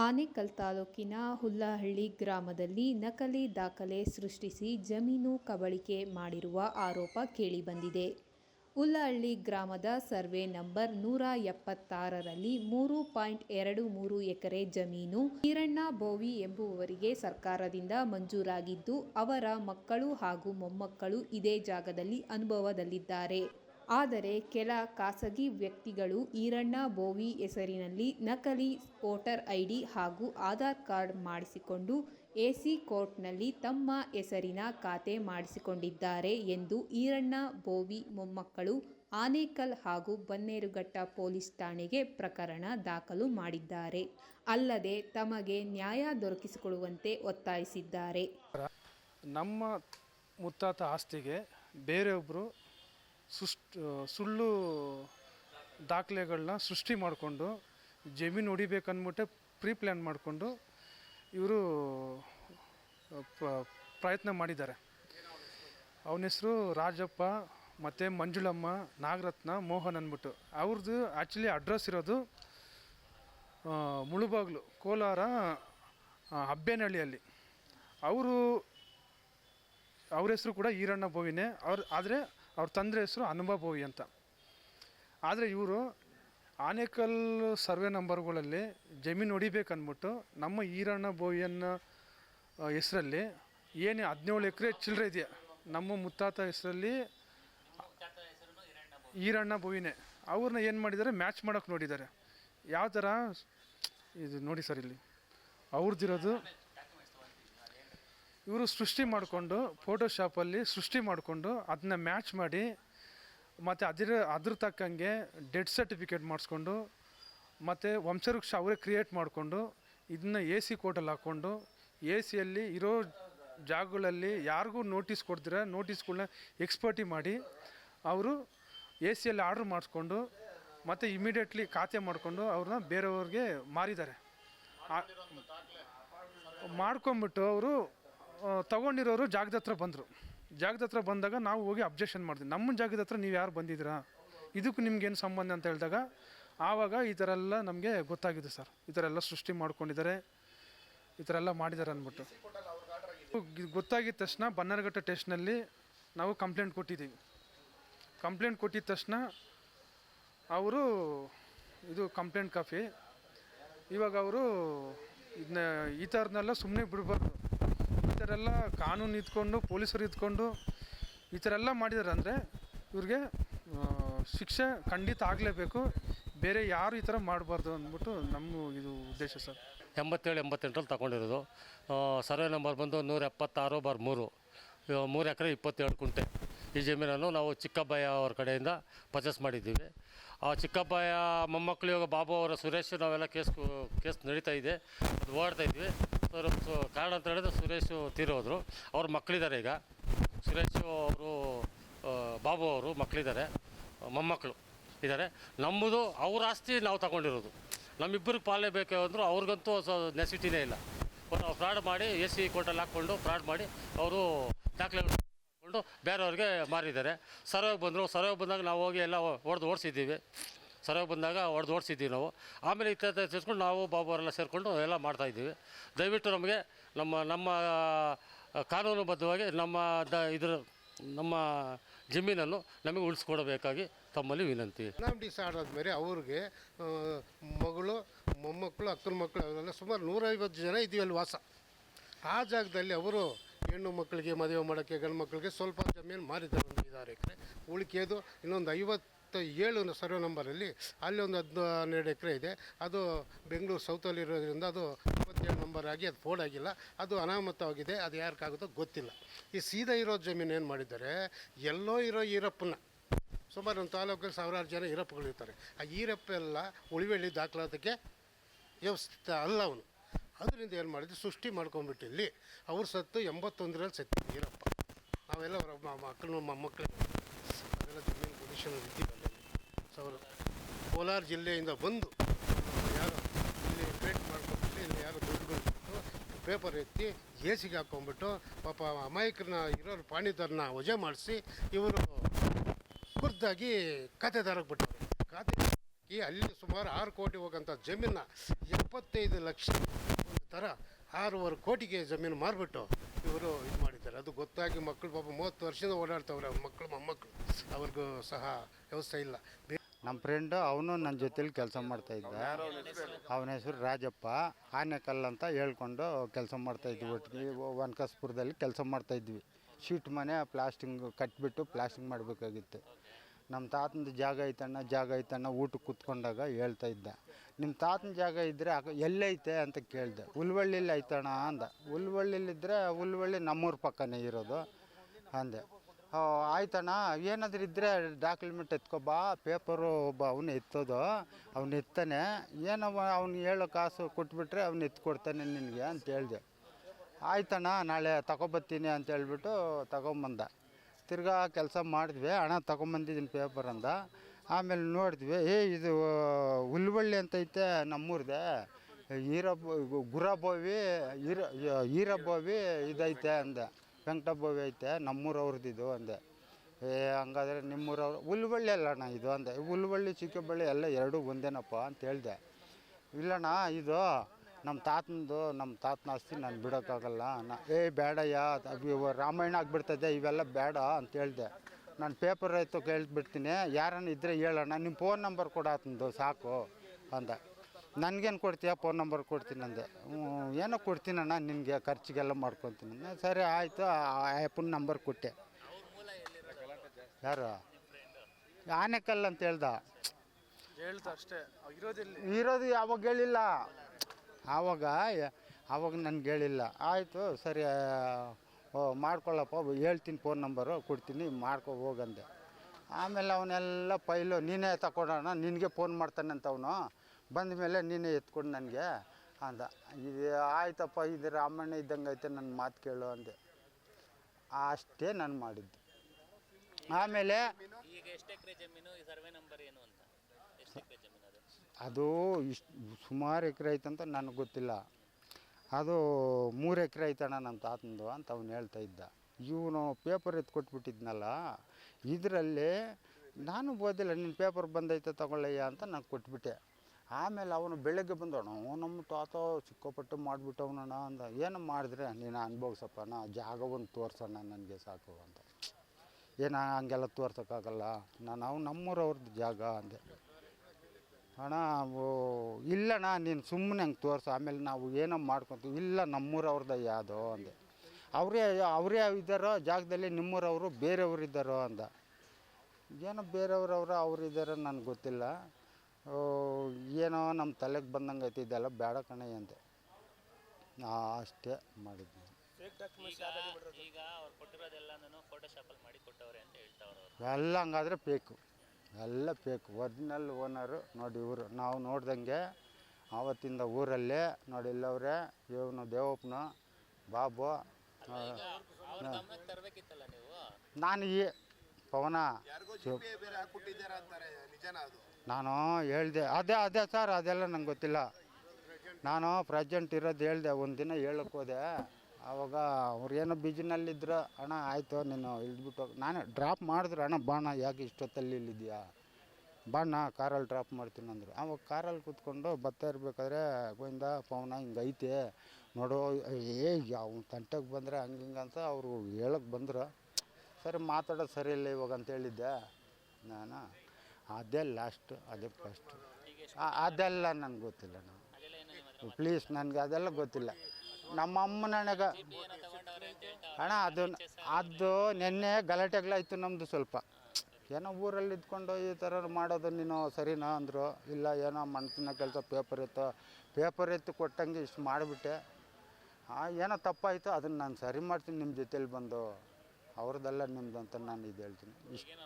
ಆನೇಕಲ್ ತಾಲೂಕಿನ ಹುಲ್ಲಹಳ್ಳಿ ಗ್ರಾಮದಲ್ಲಿ ನಕಲಿ ದಾಖಲೆ ಸೃಷ್ಟಿಸಿ ಜಮೀನು ಕಬಳಿಕೆ ಮಾಡಿರುವ ಆರೋಪ ಕೇಳಿಬಂದಿದೆ. ಹುಲ್ಲಹಳ್ಳಿ ಗ್ರಾಮದ ಸರ್ವೆ ನಂಬರ್ ನೂರ ಎಪ್ಪತ್ತಾರರಲ್ಲಿ ಮೂರು ಪಾಯಿಂಟ್ ಎರಡು ಮೂರು ಎಕರೆ ಜಮೀನು ಈರಣ್ಣ ಬೋವಿ ಎಂಬುವವರಿಗೆ ಸರ್ಕಾರದಿಂದ ಮಂಜೂರಾಗಿದ್ದು, ಅವರ ಮಕ್ಕಳು ಹಾಗೂ ಮೊಮ್ಮಕ್ಕಳು ಇದೇ ಜಾಗದಲ್ಲಿ ಅನುಭವದಲ್ಲಿದ್ದಾರೆ. ಆದರೆ ಕೆಲ ಖಾಸಗಿ ವ್ಯಕ್ತಿಗಳು ಈರಣ್ಣ ಬೋವಿ ಹೆಸರಿನಲ್ಲಿ ನಕಲಿ ವೋಟರ್ ಐಡಿ ಹಾಗೂ ಆಧಾರ್ ಕಾರ್ಡ್ ಮಾಡಿಸಿಕೊಂಡು ಎಸಿ ಕೋರ್ಟ್ನಲ್ಲಿ ತಮ್ಮ ಹೆಸರಿನ ಖಾತೆ ಮಾಡಿಸಿಕೊಂಡಿದ್ದಾರೆ ಎಂದು ಈರಣ್ಣ ಬೋವಿ ಮೊಮ್ಮಕ್ಕಳು ಆನೇಕಲ್ ಹಾಗೂ ಬನ್ನೇರುಘಟ್ಟ ಪೊಲೀಸ್ ಠಾಣೆಗೆ ಪ್ರಕರಣ ದಾಖಲು ಮಾಡಿದ್ದಾರೆ. ಅಲ್ಲದೆ ತಮಗೆ ನ್ಯಾಯ ದೊರಕಿಸಿಕೊಡುವಂತೆ ಒತ್ತಾಯಿಸಿದ್ದಾರೆ. ನಮ್ಮ ಮುತ್ತಾತ ಆಸ್ತಿಗೆ ಬೇರೆಯೊಬ್ಬರು ಸುಸ್ಟ್ ಸುಳ್ಳು ದಾಖಲೆಗಳನ್ನ ಸೃಷ್ಟಿ ಮಾಡಿಕೊಂಡು, ಜಮೀನು ಹೊಡಿಬೇಕನ್ಬಿಟ್ಟೆ ಪ್ರೀ ಪ್ಲ್ಯಾನ್ ಮಾಡಿಕೊಂಡು, ಇವರು ಪ್ರಯತ್ನ ಮಾಡಿದ್ದಾರೆ. ಅವನ ಹೆಸರು ರಾಜಪ್ಪ, ಮತ್ತು ಮಂಜುಳಮ್ಮ, ನಾಗರತ್ನ, ಮೋಹನ್ ಅಂದ್ಬಿಟ್ಟು. ಅವ್ರದ್ದು ಆ್ಯಕ್ಚುಲಿ ಅಡ್ರೆಸ್ ಇರೋದು ಮುಳುಬಾಗ್ಲು, ಕೋಲಾರ ಹಬ್ಬೇನಹಳ್ಳಿಯಲ್ಲಿ ಅವರು, ಅವ್ರ ಹೆಸರು ಕೂಡ ಈರಣ್ಣ ಬೋವಿನೇ ಅವ್ರು, ಆದರೆ ಅವ್ರ ತಂದೆ ಹೆಸರು ಅನುಭವ ಬೋವಿ ಅಂತ. ಆದರೆ ಇವರು ಆನೇಕಲ್ ಸರ್ವೆ ನಂಬರ್ಗಳಲ್ಲಿ ಜಮೀನು ಹೊಡಿಬೇಕಂದ್ಬಿಟ್ಟು ನಮ್ಮ ಈರಣ್ಣ ಬೋವಿಯನ್ನ ಹೆಸರಲ್ಲಿ ಏನು ಹದಿನೇಳು ಎಕರೆ ಚಿಲ್ಲರೆ ಇದೆಯಾ ನಮ್ಮ ಮುತ್ತಾತ ಹೆಸರಲ್ಲಿ ಈರಣ್ಣ ಬೋವಿನೇ ಅವ್ರನ್ನ ಏನು ಮಾಡಿದ್ದಾರೆ ಮ್ಯಾಚ್ ಮಾಡೋಕೆ ನೋಡಿದ್ದಾರೆ. ಯಾವ ಥರ ಇದು ನೋಡಿ ಸರ್ ಇಲ್ಲಿ. ಅವ್ರದ್ದಿರೋದು ಇವರು ಸೃಷ್ಟಿ ಮಾಡಿಕೊಂಡು ಫೋಟೋಶಾಪಲ್ಲಿ ಸೃಷ್ಟಿ ಮಾಡಿಕೊಂಡು ಅದನ್ನ ಮ್ಯಾಚ್ ಮಾಡಿ ಮತ್ತು ಅದರ, ಅದ್ರ ತಕ್ಕಂಗೆ ಡೆಡ್ ಸರ್ಟಿಫಿಕೇಟ್ ಮಾಡಿಸ್ಕೊಂಡು ಮತ್ತು ವಂಶವೃಕ್ಷ ಅವರೇ ಕ್ರಿಯೇಟ್ ಮಾಡಿಕೊಂಡು ಇದನ್ನ ಎ ಸಿ ಕೋಟಲ್ಲಿ ಹಾಕ್ಕೊಂಡು ಎ ಸಿಯಲ್ಲಿ ಇರೋ ಜಾಗಗಳಲ್ಲಿ ಯಾರಿಗೂ ನೋಟಿಸ್ ಕೊಡ್ತೀರ ನೋಟಿಸ್ಗಳನ್ನ ಎಕ್ಸ್ಪರ್ಟಿ ಮಾಡಿ ಅವರು ಎ ಸಿಯಲ್ಲಿ ಆರ್ಡ್ರ್ ಮಾಡಿಸ್ಕೊಂಡು ಮತ್ತು ಇಮಿಡಿಯೇಟ್ಲಿ ಖಾತೆ ಮಾಡಿಕೊಂಡು ಅವ್ರನ್ನ ಬೇರೆಯವ್ರಿಗೆ ಮಾರಿದ್ದಾರೆ. ಮಾಡ್ಕೊಂಬಿಟ್ಟು ಅವರು ತಗೊಂಡಿರೋರು ಜಾಗದ ಹತ್ರ ಬಂದರು. ಜಾಗದ ಹತ್ರ ಬಂದಾಗ ನಾವು ಹೋಗಿ ಅಬ್ಜೆಕ್ಷನ್ ಮಾಡಿದ್ವಿ. ನಮ್ಮ ಜಾಗದ ಹತ್ರ ನೀವು ಯಾರು ಬಂದಿದ್ದೀರಾ? ಇದಕ್ಕೂ ನಿಮ್ಗೇನು ಸಂಬಂಧ? ಅಂತ ಹೇಳಿದಾಗ, ಆವಾಗ ಈ ಥರ ಎಲ್ಲ ನಮಗೆ ಗೊತ್ತಾಗಿದೆ ಸರ್. ಈ ಥರ ಎಲ್ಲ ಸೃಷ್ಟಿ ಮಾಡ್ಕೊಂಡಿದ್ದಾರೆ. ಈ ಥರ ಎಲ್ಲ ಮಾಡಿದ್ದಾರೆ ಅಂದ್ಬಿಟ್ಟು. ಗೊತ್ತಾಗಿದ ತಕ್ಷಣ ಬನ್ನರಘಟ್ಟ ಟೆಸ್ಟ್ನಲ್ಲಿ ನಾವು ಕಂಪ್ಲೇಂಟ್ ಕೊಟ್ಟಿದ್ದೀವಿ. ಕಂಪ್ಲೇಂಟ್ ಕೊಟ್ಟಿದ ತಕ್ಷಣ ಅವರು, ಇದು ಕಂಪ್ಲೇಂಟ್ ಕಾಪಿ ಇವಾಗ ಅವರು ಇದನ್ನ ಈ ಥರನೆಲ್ಲ ಸುಮ್ಮನೆ ಬಿಡಬಾರ್ದು. ಈ ಥರ ಎಲ್ಲ ಕಾನೂನು ಇದ್ಕೊಂಡು, ಪೊಲೀಸರು ಇದ್ಕೊಂಡು ಈ ಥರ ಎಲ್ಲ ಮಾಡಿದ್ದಾರೆ ಅಂದರೆ ಇವ್ರಿಗೆ ಶಿಕ್ಷೆ ಖಂಡಿತ ಆಗಲೇಬೇಕು. ಬೇರೆ ಯಾರು ಈ ಥರ ಮಾಡಬಾರ್ದು ಅಂದ್ಬಿಟ್ಟು ನಮ್ಮ ಇದು ಉದ್ದೇಶ ಸರ್. ಎಂಬತ್ತೇಳು ಎಂಬತ್ತೆಂಟರಲ್ಲಿ ತಗೊಂಡಿರೋದು. ಸರ್ವೆ ನಂಬರ್ ಬಂದು ನೂರ ಎಪ್ಪತ್ತಾರು ಬಾರ್ ಮೂರು. ಮೂರು ಎಕರೆ ಇಪ್ಪತ್ತೇಳು ಕುಂಟೆ. ಈ ಜಮೀನನ್ನು ನಾವು ಚಿಕ್ಕಬ್ಬಯ್ಯ ಅವ್ರ ಕಡೆಯಿಂದ ಪರ್ಚೇಸ್ ಮಾಡಿದ್ದೀವಿ. ಆ ಚಿಕ್ಕಬ್ಬಯ್ಯ ಮೊಮ್ಮಕ್ಕಳು ಇವಾಗ ಬಾಬು ಅವರ ಸುರೇಶ್, ನಾವೆಲ್ಲ ಕೇಸ್ ಕೇಸ್ ನಡೀತಾ ಇದೆ. ಅದು ಓಡ್ತಾ ಇದ್ವಿ. ಸೊ ಕಾರಣ ಅಂತ ಹೇಳಿದ್ರೆ ಸುರೇಶು ತೀರೋದ್ರು. ಅವ್ರ ಮಕ್ಕಳಿದ್ದಾರೆ ಈಗ. ಸುರೇಶ್ ಅವರು ಬಾಬು ಅವರು ಮಕ್ಕಳಿದ್ದಾರೆ ಮೊಮ್ಮಕ್ಕಳು ಇದ್ದಾರೆ. ನಮ್ಮದು ಅವ್ರ ಆಸ್ತಿ ನಾವು ತಗೊಂಡಿರೋದು. ನಮ್ಮಿಬ್ಬರಿಗೆ ಪಾಲನೆ ಬೇಕು ಅಂದರು ಅವ್ರಿಗಂತೂ ನೆಸಿಟಿನೇ ಇಲ್ಲ. ಫ್ರಾಡ್ ಮಾಡಿ ಎ ಸಿ ಕೋರ್ಟಲ್ಲಿ ಹಾಕ್ಕೊಂಡು ಫ್ರಾಡ್ ಮಾಡಿ ಅವರು ದಾಖಲೆ ಹಾಕ್ಕೊಂಡು ಬೇರೆಯವ್ರಿಗೆ ಮಾರಿದ್ದಾರೆ. ಸರ್ವೆ ಬಂದರು. ಸರ್ವೆ ಬಂದಾಗ ನಾವು ಹೋಗಿ ಎಲ್ಲ ಹೊಡೆದು ಓಡಿಸಿದ್ದೀವಿ. ಸರ್ವೆ ಬಂದಾಗ ಹೊಡೆದು ಓಡಿಸಿದ್ದೀವಿ ನಾವು. ಆಮೇಲೆ ಇತ್ತ ಸೇರಿಸ್ಕೊಂಡು ನಾವು, ಬಾಬು ಅವರೆಲ್ಲ ಸೇರಿಕೊಂಡು ಎಲ್ಲ ಮಾಡ್ತಾಯಿದ್ದೀವಿ ದಯವಿಟ್ಟು ನಮಗೆ ನಮ್ಮ ನಮ್ಮ ಕಾನೂನುಬದ್ಧವಾಗಿ ನಮ್ಮ ದ ಇದ್ರ ನಮ್ಮ ಜಮೀನನ್ನು ನಮಗೆ ಉಳಿಸ್ಕೊಡಬೇಕಾಗಿ ತಮ್ಮಲ್ಲಿ ವಿನಂತಿ. ಡಿ ಆಡಾದ್ಮೇಲೆ ಅವ್ರಿಗೆ ಮಗಳು, ಮೊಮ್ಮಕ್ಕಳು ಅಕ್ಕನ ಮಕ್ಕಳು ಅವರೆಲ್ಲ ಸುಮಾರು ನೂರೈವತ್ತು ಜನ ಇದೀವಿ ಅಲ್ಲಿ ವಾಸ. ಆ ಜಾಗದಲ್ಲಿ ಅವರು ಹೆಣ್ಣು ಮಕ್ಕಳಿಗೆ ಮದುವೆ ಮಾಡೋಕ್ಕೆ, ಗಂಡು ಮಕ್ಕಳಿಗೆ ಸ್ವಲ್ಪ ಜಮೀನು ಮಾರಿದ್ದಾರೆ ಒಂದು ಐದಾರು ಎಕರೆ. ಉಳಿಕೆದು ಇನ್ನೊಂದು ಐವತ್ತು ಏಳು ಸರ್ವೆ ನಂಬರಲ್ಲಿ ಅಲ್ಲಿ ಒಂದು ಹದಿನ ಎಕರೆ ಇದೆ. ಅದು ಬೆಂಗಳೂರು ಸೌತಲ್ಲಿ ಇರೋದ್ರಿಂದ ಅದು ಇಪ್ಪತ್ತೇಳು ನಂಬರ್ ಆಗಿ ಅದು ಫೋಡ್ ಆಗಿಲ್ಲ. ಅದು ಅನಾಮತವಾಗಿದೆ. ಅದು ಯಾರಿಗಾಗುತ್ತೋ ಗೊತ್ತಿಲ್ಲ. ಈ ಸೀದಾ ಇರೋ ಜಮೀನು ಏನು ಮಾಡಿದ್ದಾರೆ? ಎಲ್ಲೋ ಇರೋ ಈರಪ್ಪನ. ಸುಮಾರು ಒಂದು ತಾಲೂಕಲ್ಲಿ ಸಾವಿರಾರು ಜನ ಈರಪ್ಪಗಳಿರ್ತಾರೆ ಆ ಈರಪ್ಪೆಲ್ಲ ಉಳಿವೆಳ್ಳಿ ದಾಖಲಾತಕ್ಕೆ ವ್ಯವಸ್ಥಿತ ಅಲ್ಲ ಅವನು. ಅದರಿಂದ ಏನು ಮಾಡಿದ್ರು? ಸೃಷ್ಟಿ ಮಾಡ್ಕೊಂಬಿಟ್ಟು ಇಲ್ಲಿ ಅವ್ರು ಸತ್ತು ಎಂಬತ್ತೊಂದರಲ್ಲಿ ಸತ್ತು ಈರಪ್ಪ. ನಾವೆಲ್ಲ ಅವರ ಮಕ್ಕಳು ಮೊಮ್ಮಕ್ಕಳು ಅದೆಲ್ಲ ಜಮೀನು ಪೊಸಿಷನ್ ಇದ್ದೀವಲ್ಲ ಸೊ ಅವರು ಕೋಲಾರ ಜಿಲ್ಲೆಯಿಂದ ಬಂದು ಯಾರು ಇಲ್ಲಿ ಪೇಂಟ್ ಮಾಡ್ಕೊಂಡ್ಬಿಟ್ಟು ಇಲ್ಲಿ ಯಾರು ದುಡ್ಡುಗಳು ಪೇಪರ್ ಎತ್ತಿ ಜೇಸಿಗೆ ಹಾಕೊಂಡ್ಬಿಟ್ಟು ಪಾಪ ಅಮಾಯಕರನ್ನ ಇರೋರು ಪಾಣಿದಾರನ್ನ ವಜೆ ಮಾಡಿಸಿ ಇವರು ಖುದ್ದಾಗಿ ಖಾತೆದಾರಕ್ಕೆ ಬಿಟ್ಟರು ಖಾತೆ ಈ ಅಲ್ಲಿ ಸುಮಾರು ಆರು ಕೋಟಿ ಹೋಗೋಂಥ ಜಮೀನ ಎಪ್ಪತ್ತೈದು ಲಕ್ಷ ಒಂದು ಥರ ಆರೂವರೆ ಕೋಟಿಗೆ ಜಮೀನು ಮಾರಿಬಿಟ್ಟು ಇವರು ಇದು ಮಾಡಿದ್ದಾರೆ. ಅದು ಗೊತ್ತಾಗಿ ಮಕ್ಕಳು ಪಾಪ ಮೂವತ್ತು ವರ್ಷದಿಂದ ಓಡಾಡ್ತವ್ರೆ ಅವ್ರ ಮಕ್ಕಳು ಮೊಮ್ಮಕ್ಕಳು ಅವ್ರಿಗೂ ಸಹ ವ್ಯವಸ್ಥೆ ಇಲ್ಲ. ನಮ್ಮ ಫ್ರೆಂಡು ಅವನು ನನ್ನ ಜೊತೇಲಿ ಕೆಲಸ ಮಾಡ್ತಾ ಅವನ ಹೆಸರು ರಾಜಪ್ಪ. ಆನೆಕಲ್ ಅಂತ ಹೇಳ್ಕೊಂಡು ಕೆಲಸ ಮಾಡ್ತಾ ಇದ್ವಿ ಒಟ್ಟಿಗೆ. ವನಕಸ್ಪುರದಲ್ಲಿ ಕೆಲಸ ಮಾಡ್ತಾ ಇದ್ವಿ. ಶೀಟ್ ಮನೆ, ಪ್ಲಾಸ್ಟಿಂಗ್ ಕಟ್ಬಿಟ್ಟು ಪ್ಲಾಸ್ಟಿಂಗ್ ಮಾಡಬೇಕಾಗಿತ್ತು. ನಮ್ಮ ತಾತನ ಜಾಗ ಐತಣ್ಣ ಜಾಗ ಐತಣ್ಣ ಊಟಕ್ಕೆ ಕೂತ್ಕೊಂಡಾಗ ಹೇಳ್ತಾ ಇದ್ದ. ನಿಮ್ಮ ತಾತನ ಜಾಗ ಇದ್ದರೆ ಎಲ್ಲೈತೆ ಅಂತ ಕೇಳಿದೆ. ಹುಲ್ವಳ್ಳಿಲಿ ಐತಣ್ಣ ಅಂದ. ಹುಲ್ವಳ್ಳಿಲಿದ್ದರೆ ಹುಲ್ವಳ್ಳಿ ನಮ್ಮೂರ ಪಕ್ಕನೇ ಇರೋದು ಅಂದೆ. ಆಯ್ತಣ್ಣ. ಏನಾದರೂ ಇದ್ದರೆ ಡಾಕ್ಯುಮೆಂಟ್ ಎತ್ಕೊ ಬಾ ಪೇಪರು ಒಬ್ಬ ಅವನು ಎತ್ತೋದು. ಅವ್ನು ಎತ್ತಾನೆ. ಏನವ ಅವ್ನು ಹೇಳೋ ಕಾಸು ಕೊಟ್ಬಿಟ್ರೆ ಅವ್ನು ಎತ್ಕೊಡ್ತಾನೆ ನಿನಗೆ ಅಂತ ಹೇಳಿದೆ. ಆಯ್ತಣ್ಣ, ನಾಳೆ ತಗೊಬತ್ತೀನಿ ಅಂತ ಹೇಳ್ಬಿಟ್ಟು ತಗೊಂಬಂದ. ತಿರ್ಗಾ ಕೆಲಸ ಮಾಡಿದ್ವಿ. ಹಣ ತಗೊಂಬಂದಿದ್ದೀನಿ ಪೇಪರ್ ಅಂದ. ಆಮೇಲೆ ನೋಡಿದ್ವಿ, ಏ, ಇದು ಹುಲ್ಬಳ್ಳಿ ಅಂತ ಐತೆ ನಮ್ಮೂರ್ದೆ. ಈರಬ್ಬ ಗುರಬೋವಿ ಈರ ಈರಬೋವಿ ಇದೈತೆ ಅಂದೆ. ವೆಂಕಟಬೋವಿ ಐತೆ, ನಮ್ಮೂರವ್ರದ್ದು ಅಂದೆ. ಏ, ಹಂಗಾದ್ರೆ ನಿಮ್ಮೂರವ್ರು, ಹುಲ್ಬಳ್ಳಿ ಅಲ್ಲಣ್ಣ ಇದು ಅಂದೆ. ಹುಲ್ಬಳ್ಳಿ, ಚಿಕ್ಕಬಳ್ಳಿ ಎಲ್ಲ ಎರಡೂ ಒಂದೇನಪ್ಪ ಅಂತ ಹೇಳಿದೆ. ಇಲ್ಲಣ್ಣ, ಇದು ನಮ್ಮ ತಾತನದು ನಮ್ಮ ತಾತನ ಆಸ್ತಿ ನಾನು ಬಿಡೋಕ್ಕಾಗಲ್ಲ ನಾ ಏ ಬೇಡಯ್ಯ ರಾಮಾಯಣ ಆಗ್ಬಿಡ್ತದೆ, ಇವೆಲ್ಲ ಬೇಡ ಅಂತ ಹೇಳಿದೆ. ನಾನು ಪೇಪರ್ ಆಯಿತು ಕೇಳ್ಬಿಡ್ತೀನಿ. ಯಾರನ್ನ ಇದ್ದರೆ ಹೇಳೋಣ ನಿಮ್ಮ ಫೋನ್ ನಂಬರ್ ಕೊಡ ಆತಂದು ಸಾಕು ಅಂದ. ನನಗೇನು ಕೊಡ್ತೀಯ? ಫೋನ್ ನಂಬರ್ ಕೊಡ್ತೀನಿ ಅಂದೆ. ಏನೋ ಕೊಡ್ತೀನಣ್ಣ ನಿನಗೆ ಖರ್ಚಿಗೆಲ್ಲ ಮಾಡ್ಕೊತೀನಿ ಅಂದೆ. ಸರಿ ಆಯಿತು ಆ ಆ್ಯಪನ ನಂಬರ್ ಕೊಟ್ಟೆ. ಯಾರು? ಆನೆಕಲ್ ಅಂತ ಹೇಳ್ದ. ಅಷ್ಟೇ. ಇರೋದಿಲ್ಲ ಇರೋದು ಯಾವಾಗ ಹೇಳಿಲ್ಲ. ಆವಾಗ ಆವಾಗ ನನಗೆ ಹೇಳಿಲ್ಲ. ಆಯಿತು ಸರಿ ಓ ಮಾಡ್ಕೊಳ್ಳಪ್ಪ ಹೇಳ್ತೀನಿ ಫೋನ್ ನಂಬರು ಕೊಡ್ತೀನಿ ಮಾಡ್ಕೊ ಹೋಗಂದೆ ಆಮೇಲೆ ಅವನ್ನೆಲ್ಲ ಪೈಲು ನೀನೇ ತಗೊಳೋಣ ನಿನಗೆ ಫೋನ್ ಮಾಡ್ತಾನೆ ಅಂತ ಅವನು. ಬಂದ ಮೇಲೆ ನೀನೇ ಎತ್ಕೊಂಡು ನನಗೆ ಅಂದ. ಇದು ಆಯ್ತಪ್ಪ ಇದು ರಾಮಣ್ಣ ಇದ್ದಂಗೆ ಐತೆ ನನ್ನ ಮಾತು ಕೇಳು ಅಂದೆ. ಅಷ್ಟೇ ನಾನು ಮಾಡಿದ್ದು. ಆಮೇಲೆ ಅದು? ಇಷ್ಟು ಸುಮಾರು ಎಕರೆ ಐತಂತ ನನಗೆ ಗೊತ್ತಿಲ್ಲ. ಅದು ಮೂರು ಎಕರೆ ಐತಣ್ಣ ನಮ್ಮ ತಾತಂದು ಅಂತ ಅವ್ನು ಹೇಳ್ತಾ ಇದ್ದ. ಇವನು ಪೇಪರ್ ಎತ್ತು ಕೊಟ್ಬಿಟ್ಟಿದ್ನಲ್ಲ ಇದರಲ್ಲಿ ನಾನು ಓದಿಲ್ಲ ನಿನ್ನ ಪೇಪರ್ ಬಂದೈತೆ ತಗೊಳ್ಳಯ್ಯ ಅಂತ ನಾನು ಕೊಟ್ಬಿಟ್ಟೆ. ಆಮೇಲೆ ಅವನು ಬೆಳಗ್ಗೆ ಬಂದವನು ನಮ್ಮ ತಾತ ಸಿಕ್ಕಾಪಟ್ಟು ಮಾಡಿಬಿಟ್ಟವನಣ್ಣ ಅಂದ, ಏನು ಮಾಡಿದ್ರೆ ನೀನು ಅನುಭವಿಸಪ್ಪಣ್ಣ ಜಾಗ ಒಂದು ತೋರ್ಸಣ್ಣ ನನಗೆ ಸಾಕು ಅಂತ. ಏನು, ಹಂಗೆಲ್ಲ ತೋರ್ಸೋಕ್ಕಾಗಲ್ಲ, ನಾನು ಅವ್ನು ನಮ್ಮೂರವ್ರದ್ದು ಜಾಗ ಅಂದೆ. ಅಣ್ಣ ಇಲ್ಲಣ್ಣ, ನೀನು ಸುಮ್ಮನೆ ಹಂಗೆ ತೋರಿಸು, ಆಮೇಲೆ ನಾವು ಏನೋ ಮಾಡ್ಕೊತೀವಿ, ಇಲ್ಲ ನಮ್ಮೂರವ್ರದ್ದು ಯಾವುದೋ ಅಂದೆ ಅವರೇ ಅವರೇ ಇದ್ದಾರೋ ಜಾಗದಲ್ಲಿ ನಿಮ್ಮೂರವರು ಬೇರೆಯವ್ರು ಇದ್ದಾರೋ ಅಂದ. ಏನೋ ಬೇರೆಯವ್ರವ್ರು ಅವ್ರು ಇದ್ದಾರೋ ನನಗೆ ಗೊತ್ತಿಲ್ಲ. ಏನೋ ನಮ್ಮ ತಲೆಗೆ ಬಂದಂಗೆ ಐತಿ ಇದೆಲ್ಲ ಬೇಡ ಕಣಯ್ಯ ಅಂದೆ. ನಾ ಅಷ್ಟೇ ಮಾಡಿದ್ವಿ ಈಗ ಈಗ ಅವ್ರು ಕೊಟ್ಟಿರೋದೆಲ್ಲನೂ ಫೋಟೋಶಾಪಲ್ಲಿ ಮಾಡಿ ಕೊಟ್ಟವ್ರೆ ಅಂತ ಹೇಳ್ತಾವ್ರೆ ಅವರು. ಎಲ್ಲ ಹಂಗಾದ್ರೆ ಪೇಕು ಎಲ್ಲ ಪೇಕು ಒರಿಜಿನಲ್ ಓನರು ನೋಡಿ ಇವರು. ನಾವು ನೋಡ್ದಂಗೆ ಆವತ್ತಿಂದ ಊರಲ್ಲೇ ನೋಡಿ ಇಲ್ಲವ್ರೆ ಇವನು ದೇವಪ್ಪನ ಬಾಬು. ಆ, ಅವ್ರ ಗಮನಕ್ಕೆ ತರಬೇಕಿತ್ತಲ್ಲ ನೀವು? ನಾನು ಈ ಪವನ ಚು- ನಾನು ಹೇಳ್ದೆ, ಅದೇ ಅದೇ ಸರ್, ಅದೆಲ್ಲ ನಂಗೆ ಗೊತ್ತಿಲ್ಲ. ನಾನು ಪ್ರೆಸೆಂಟ್ ಇರೋದು ಹೇಳ್ದೆ ದಿನ ಹೇಳಕ್ಕೆ ಹೋದೆ. ಆವಾಗ ಅವ್ರು ಏನೋ ಬಿಜಿನಲ್ಲಿದ್ರು, ಅಣ್ಣ, ಆಯಿತು, ನೀನು ಇಳಿದ್ಬಿಟ್ಟು ನಾನೇ ಡ್ರಾಪ್ ಮಾಡಿದ್ರು, ಅಣ್ಣ ಬಾಣ ಯಾಕೆ ಇಷ್ಟೊತ್ತಲ್ಲಿ ಇಲ್ಲಿದೆಯಾ ಬಾಣ ಕಾರಲ್ಲಿ ಡ್ರಾಪ್ ಮಾಡ್ತೀನಿ, ಅಂದರು. ಆವಾಗ ಕಾರಲ್ಲಿ ಕೂತ್ಕೊಂಡು ಬರ್ತಾ ಇರಬೇಕಾದ್ರೆ, ಗೋವಿಂದ, ಪವನ, ಹಿಂಗೈತೆ. ನೋಡು, ಏ ಅವ್ನು ತಂಟೆಗೆ ಬಂದರೆ ಹಂಗೆ ಹಿಂಗೆ ಅಂತ ಅವರು ಹೇಳಕ್ಕೆ ಬಂದರು. ಸರಿ, ಮಾತಾಡೋದು ಸರಿ ಇಲ್ಲ ಇವಾಗ ಅಂತ ಹೇಳಿದ್ದೆ. ನಾನು ಅದೇ ಲಾಸ್ಟ್ ಅದೇ ಫಸ್ಟ್ ಅದೆಲ್ಲ ನನಗೆ ಗೊತ್ತಿಲ್ಲ ಹತ್ರ ಪ್ಲೀಸ್ ನನಗೆ ಅದೆಲ್ಲ ಗೊತ್ತಿಲ್ಲ. ನಮ್ಮ ನನಗೆ ಅಣ್ಣ, ಅದು ಅದು ನಿನ್ನೆ ಗಲಾಟೆಗಳಾಯ್ತು ನಮ್ಮದು ಸ್ವಲ್ಪ. ಏನೋ ಊರಲ್ಲಿ ಇದ್ಕೊಂಡು ಈ ಥರ ಮಾಡೋದು ನೀನು ಸರಿನಾ ಅಂದರು. ಇಲ್ಲ, ಏನೋ ಮನಸ್ಸಿನ ಕೆಲಸ ಪೇಪರ್ ಇತ್ತು. ಪೇಪರ್ ಎತ್ತು ಕೊಟ್ಟಂಗೆ ಇಷ್ಟು ಮಾಡಿಬಿಟ್ಟೆ. ಏನೋ ತಪ್ಪಾಯಿತು, ಅದನ್ನು ನಾನು ಸರಿ ಮಾಡ್ತೀನಿ ನಿಮ್ಮ ಜೊತೇಲಿ ಬಂದು. ಅವ್ರದ್ದೆಲ್ಲ ನಿಮ್ಮದು ಅಂತ ನಾನು ಇದು ಹೇಳ್ತೀನಿ. ಇಷ್ಟು.